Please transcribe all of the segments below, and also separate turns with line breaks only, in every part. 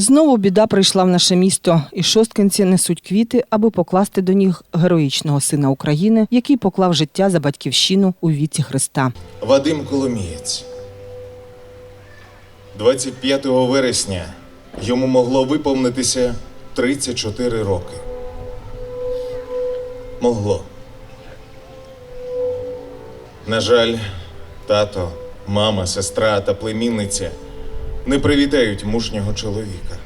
Знову біда прийшла в наше місто, і шосткинці несуть квіти, аби покласти до них героїчного сина України, який поклав життя за батьківщину у віці Христа.
Вадим Коломієць. 25 вересня йому могло виповнитися 34 роки. Могло. На жаль, тато, мама, сестра та племінниця не привітають мужнього чоловіка.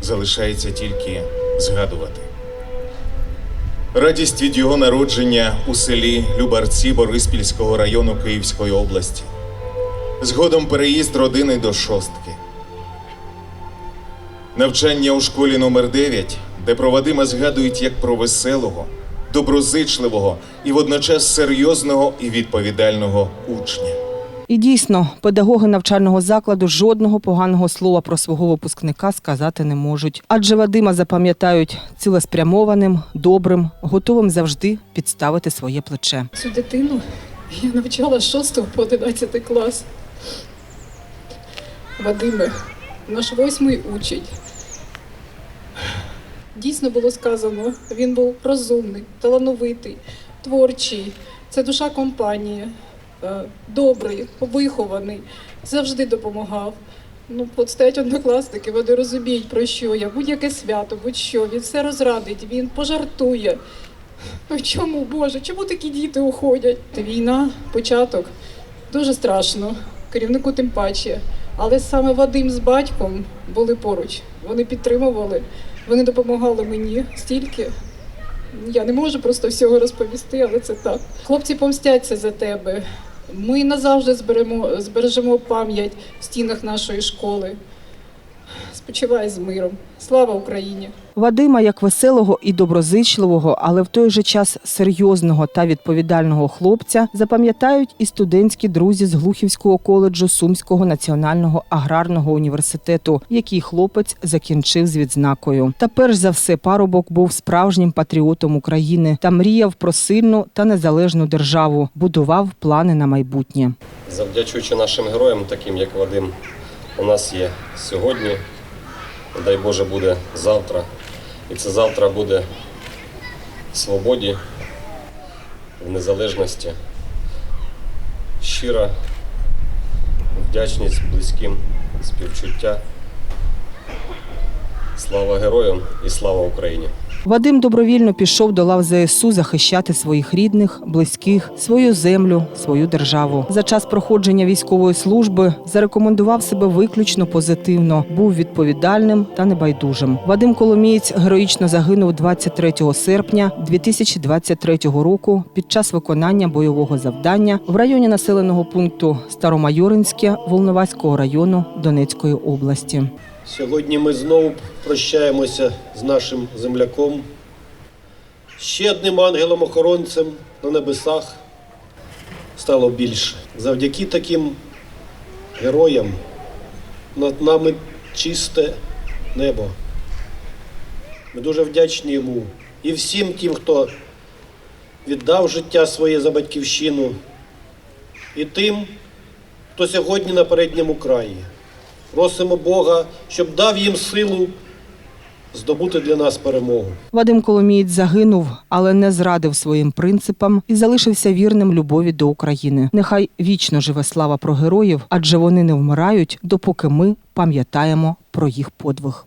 Залишається тільки згадувати. Радість від його народження у селі Любарці Бориспільського району Київської області. Згодом переїзд родини до шостки. Навчання у школі номер 9 де про Вадима згадують як про веселого, доброзичливого і водночас серйозного і відповідального учня.
І дійсно, педагоги навчального закладу жодного поганого слова про свого випускника сказати не можуть. Адже Вадима запам'ятають цілеспрямованим, добрим, готовим завжди підставити своє плече.
Цю дитину я навчала з 6 по 11 клас. Вадиме, наш восьмий учень. Дійсно було сказано, він був розумний, талановитий, творчий. Це душа компанії, добрий, вихований, завжди допомагав. Ну, от стоять однокласники, вони розуміють, про що я. Будь-яке свято, будь-що, він все розрадить, він пожартує. Ну чому, Боже, чому такі діти уходять? Війна, початок, дуже страшно, керівнику тим паче. Але саме Вадим з батьком були поруч. Вони підтримували, вони допомагали мені стільки. Я не можу просто всього розповісти, але це так. Хлопці помстяться за тебе. Ми назавжди зберемо, збережемо пам'ять в стінах нашої школи. Спочивай з миром. Слава Україні!
Вадима як веселого і доброзичливого, але в той же час серйозного та відповідального хлопця запам'ятають і студентські друзі з Глухівського коледжу Сумського національного аграрного університету, який хлопець закінчив з відзнакою. Та перш за все парубок був справжнім патріотом України та мріяв про сильну та незалежну державу, будував плани на майбутнє.
Завдячуючи нашим героям, таким як Вадим, у нас є сьогодні, дай Боже, буде завтра. І це завтра буде в свободі, в незалежності, щира вдячність близьким, співчуття. Слава героям і слава Україні!
Вадим добровільно пішов до лав ЗСУ захищати своїх рідних, близьких, свою землю, свою державу. За час проходження військової служби зарекомендував себе виключно позитивно, був відповідальним та небайдужим. Вадим Коломієць героїчно загинув 23 серпня 2023 року під час виконання бойового завдання в районі населеного пункту Старомайоринське Волноваського району Донецької області.
Сьогодні ми знову прощаємося з нашим земляком, ще одним ангелом-охоронцем на небесах стало більше. Завдяки таким героям над нами чисте небо. Ми дуже вдячні йому і всім тим, хто віддав життя своє за батьківщину, і тим, хто сьогодні на передньому краї. Просимо Бога, щоб дав їм силу здобути для нас перемогу.
Вадим Коломієць загинув, але не зрадив своїм принципам і залишився вірним любові до України. Нехай вічно живе слава про героїв, адже вони не вмирають, допоки ми пам'ятаємо про їх подвиг.